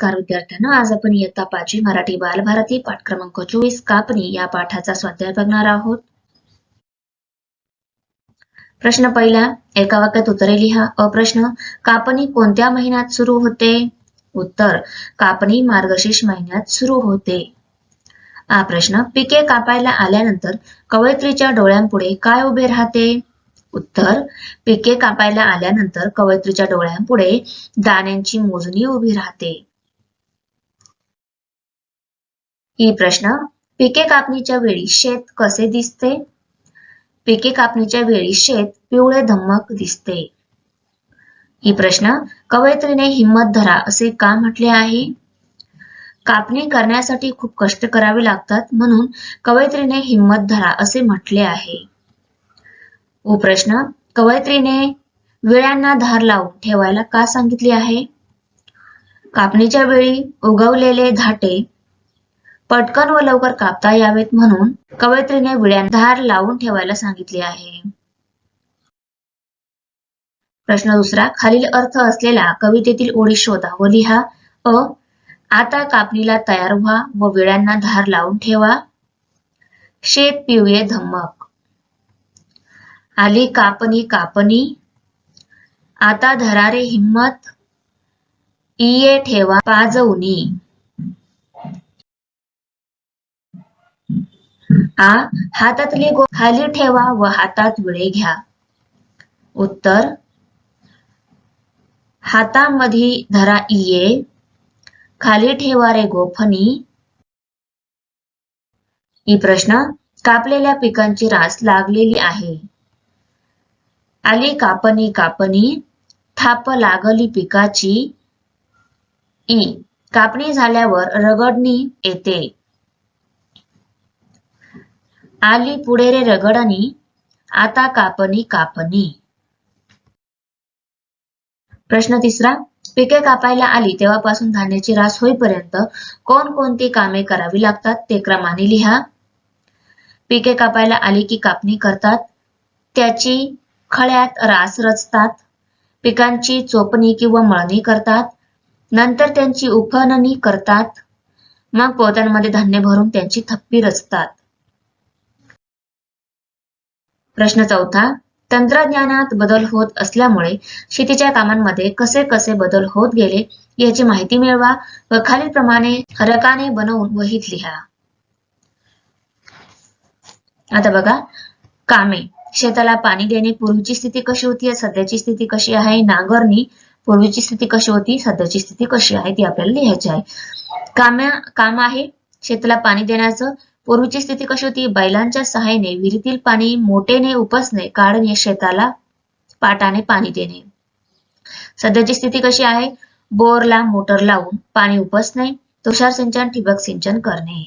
नमस्कार विद्यार्थ्यांना आज आपण इयत्ता पाचवी मराठी बालभारती पाठ क्रमांक चोवीस कापणी या पाठाचा स्वाध्याय बघणार आहोत. प्रश्न पहिला एका वाक्यात उत्तरे लिहा. अप्रश्न कापणी कोणत्या महिन्यात सुरू होते? उत्तर कापणी मार्गशीर्ष महिन्यात सुरू होते. हा प्रश्न पिके कापायला आल्यानंतर कवयत्रीच्या डोळ्यांपुढे काय उभे राहते? उत्तर पिके कापायला आल्यानंतर कवयत्रीच्या डोळ्यांपुढे दाण्यांची मोजणी उभी राहते. ही प्रश्न. पिके कापणीच्या वेळी शेत कसे दिसते? पिके कापणीच्या वेळी शेत पिवळे धम्मक दिसते. ही प्रश्न. कवयत्रीने हिम्मत धरा असे का म्हटले आहे? कापणी करण्यासाठी खूप कष्ट करावे लागतात म्हणून कवयत्रीने हिम्मत धरा असे म्हटले आहे. प्रश्न. कवयत्रीने विळ्यांना धार लावून ठेवायला का सांगितले आहे? कापणीच्या वेळी उगवलेले धाटे पटकन व लवकर कापता यावेत म्हणून कवयत्रीने विड्यान धार लावून ठेवायला सांगितले आहे. प्रश्न दुसरा खालील अर्थ असलेला कवितेतील ओळी शोधा व लिहा. अ आता कापणीला तयार व्हा व विड्यांना धार लावून ठेवा. शेत पिवळे धम्मक. आली कापणी कापणी. आता धरारे हिम्मत इये ठेवा पाजवणी. आ हातातली गो खाली ठेवा व हातात विळे घ्या. उत्तर हातामध्ये धरा इये खाली ठेवा रे गोफणी ही प्रश्न कापलेल्या पिकांची रास लागलेली आहे. आली कापणी कापणी थाप लागली पिकाची. ई कापणी झाल्यावर रगडणी येते. आली पुढे रे रगडणी आता कापणी कापणी. प्रश्न तिसरा पिके कापायला आली तेव्हापासून धान्याची रास होईपर्यंत कोणकोणती कामे करावी लागतात ते क्रमाने लिहा. पिके कापायला आली की कापणी करतात त्याची खळ्यात रास रचतात पिकांची चोपणी किंवा मळणी करतात नंतर त्यांची उफणणी करतात मग पोत्यांमध्ये धान्य भरून त्यांची थप्पी रचतात. प्रश्न चौथा तंत्रज्ञानात बदल होत असल्यामुळे शेतीच्या कामांमध्ये कसे कसे बदल होत गेले याची माहिती मिळवा व खालीलप्रमाणे हरकाने बनवून वहीत लिहा. आता बघा कामे. शेताला पाणी देणे पूर्वीची स्थिती कशी होती? सध्याची स्थिती कशी आहे? नांगरणी पूर्वीची स्थिती कशी होती? सध्याची स्थिती कशी आहे? ती आपल्याला लिहायची आहे. काम काम आहे. शेताला पाणी देण्याचं पूर्वीची स्थिती कशी होती? बैलांच्या सहाय्याने विहिरीतील पाणी मोठेने उपसणे काढणे शेताला पाटाने पाणी देणे. सध्याची स्थिती कशी आहे? बोरला मोटर लावून पाणी उपसणे तुषार सिंचन ठिबक सिंचन करणे.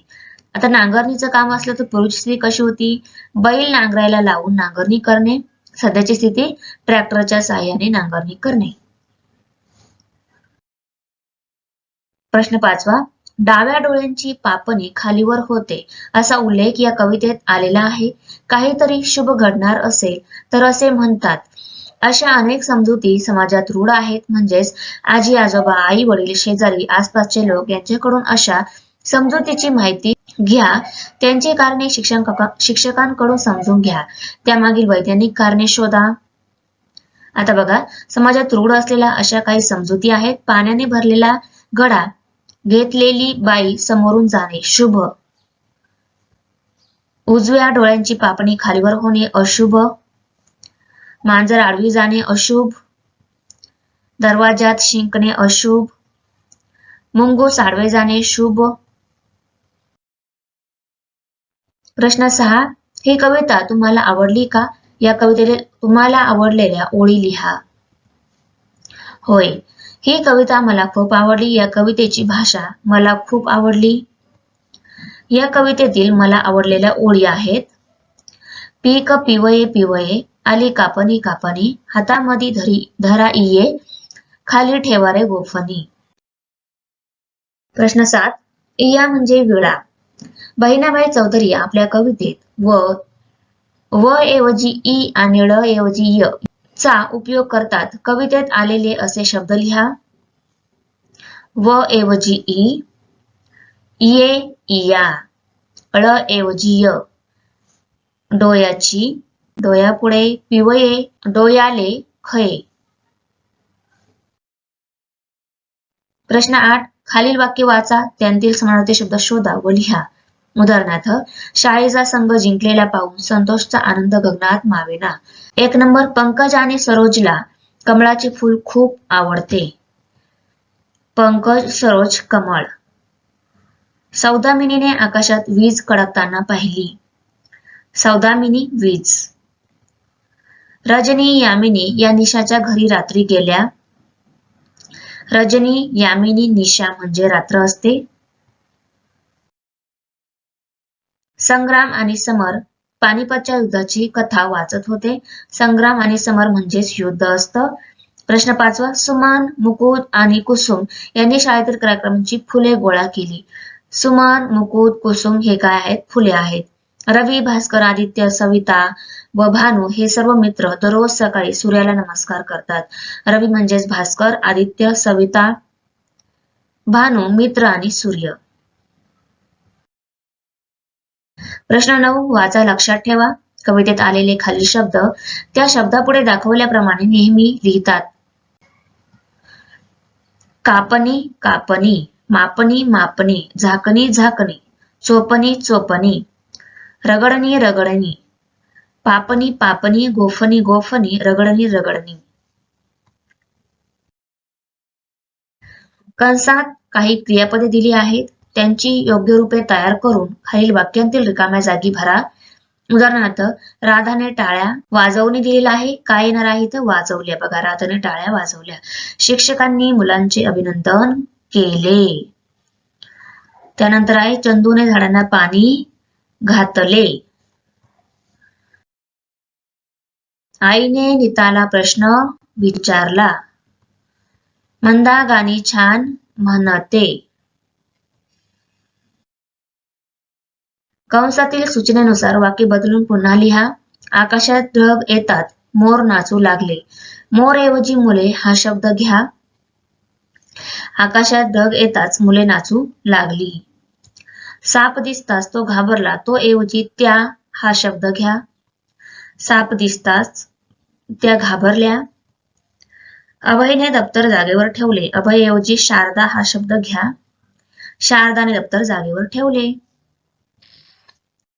आता नांगरणीचं काम असलं तर पूर्वीची स्थिती कशी होती? बैल नांगरायला लावून नांगरणी करणे. सध्याची स्थिती ट्रॅक्टरच्या साहाय्याने नांगरणी करणे. प्रश्न पाचवा डाव्या डोळ्यांची पापणी खालीवर होते. असा उल्लेख या कवितेत आलेला आहे. काहीतरी शुभ घडणार असेल तर असे म्हणतात. अशा अनेक समजुती समाजात रूढ आहेत. म्हणजेच आजी आजोबा आई वडील शेजारी आसपासचे लोक यांच्याकडून अशा समजुतीची माहिती घ्या. त्यांची कारणे शिक्षक शिक्षकांकडून समजून घ्या. त्यामागील वैज्ञानिक कारणे शोधा. आता बघा समाजात रूढ असलेल्या अशा काही समजुती आहेत. पाण्याने भरलेला घडा. घेतलेली बाई समोरून जाणे शुभ. उजव्या डोळ्यांची पापणी खालीवर होणे अशुभ. मांजर आडवी जाणे अशुभ. दरवाजात शिंकणे अशुभ. मुंगूस आडवे जाणे शुभ. प्रश्न सहा ही कविता तुम्हाला आवडली का? या कवितेने तुम्हाला आवडलेल्या ओळी लिहा. होय ही कविता मला खूप आवडली. या कवितेची भाषा मला खूप आवडली. या कवितेतील मला आवडलेल्या ओळी आहेत. पीक पिवये पिवये आली कापणी कापणी हातामध्ये धरी धरा इये खाली ठेवारे गोफणी. प्रश्न सात इया म्हणजे विळा. बहिणाबाई चौधरी आपल्या कवितेत व व ऐवजी ई आणि ळ ऐवजी य चा उपयोग करतात. कवितेत आलेले असे शब्द लिहा. व ऐवजी ई. इये इया. ळ ऐवजी य. डोयाची डोयापुढे पिवये डोयाले खये. प्रश्न आठ खालील वाक्य वाचा त्यांतील समानार्थी शब्द शोधा व लिहा. उदाहरणार्थ शाळेचा संघ जिंकलेला पाहून संतोषचा आनंद गगनात मावेना. एक नंबर पंकज आणि सरोजला कमळाचे फूल खूप आवडते. पंकज सरोज कमळ. सौदामिनीने आकाशात वीज कडकताना पाहिली. सौदामिनी वीज. रजनी यामिनी या निशाच्या घरी रात्री गेल्या. रजनी यामिनी निशा म्हणजे रात्र असते. संग्राम आणि समर पानिपतच्या युद्धाची कथा वाचत होते. संग्राम आणि समर म्हणजेच युद्ध असतं. प्रश्न पाचवा सुमान मुकुद आणि कुसुम यांनी शाळेतील कार्यक्रमांची फुले गोळा केली. सुमान मुकुद कुसुम हे काय आहेत? फुले आहेत. रवी भास्कर आदित्य सविता व भानू हे सर्व मित्र दररोज सकाळी सूर्याला नमस्कार करतात. रवी म्हणजेच भास्कर आदित्य सविता भानू मित्र आणि सूर्य. प्रश्न नऊ वाचा लक्षात ठेवा. कवितेत आलेले खालील शब्द त्या शब्दापुढे दाखवल्याप्रमाणे नेहमी लिहितात. कापणी कापणी मापणी मापणी झाकणी झाकणी चोपणी चोपणी रगडणी रगडणी पापणी पापणी गोफणी गोफणी रगडणी रगडणी. कंसात काही क्रियापदे दिली आहेत. त्यांची योग्य रूपे तयार करून खालील वाक्यांतील रिकाम्या जागी भरा. उदाहरणार्थ राधाने टाळ्या वाजवणे दिलेला आहे. काय येणार आहे तर वाजवल्या. बघा राधाने टाळ्या वाजवल्या. शिक्षकांनी मुलांचे अभिनंदन केले. त्यानंतर आहे चंदूने झाडांना पाणी घातले. आईने नीताला प्रश्न विचारला. मंदा गाणी छान म्हणते. कंसातील सूचनेनुसार वाक्य बदलून पुन्हा लिहा. आकाशात ढग येतात. मोर नाचू लागले. मोर ऐवजी मुले हा शब्द घ्या. आकाशात ढग येताच मुले नाचू लागली. साप दिसताच तो घाबरला. तो ऐवजी त्या हा शब्द घ्या. साप दिसताच त्या घाबरल्या. अभयने दप्तर जागेवर ठेवले. अभय ऐवजी शारदा हा शब्द घ्या. शारदाने दप्तर जागेवर ठेवले.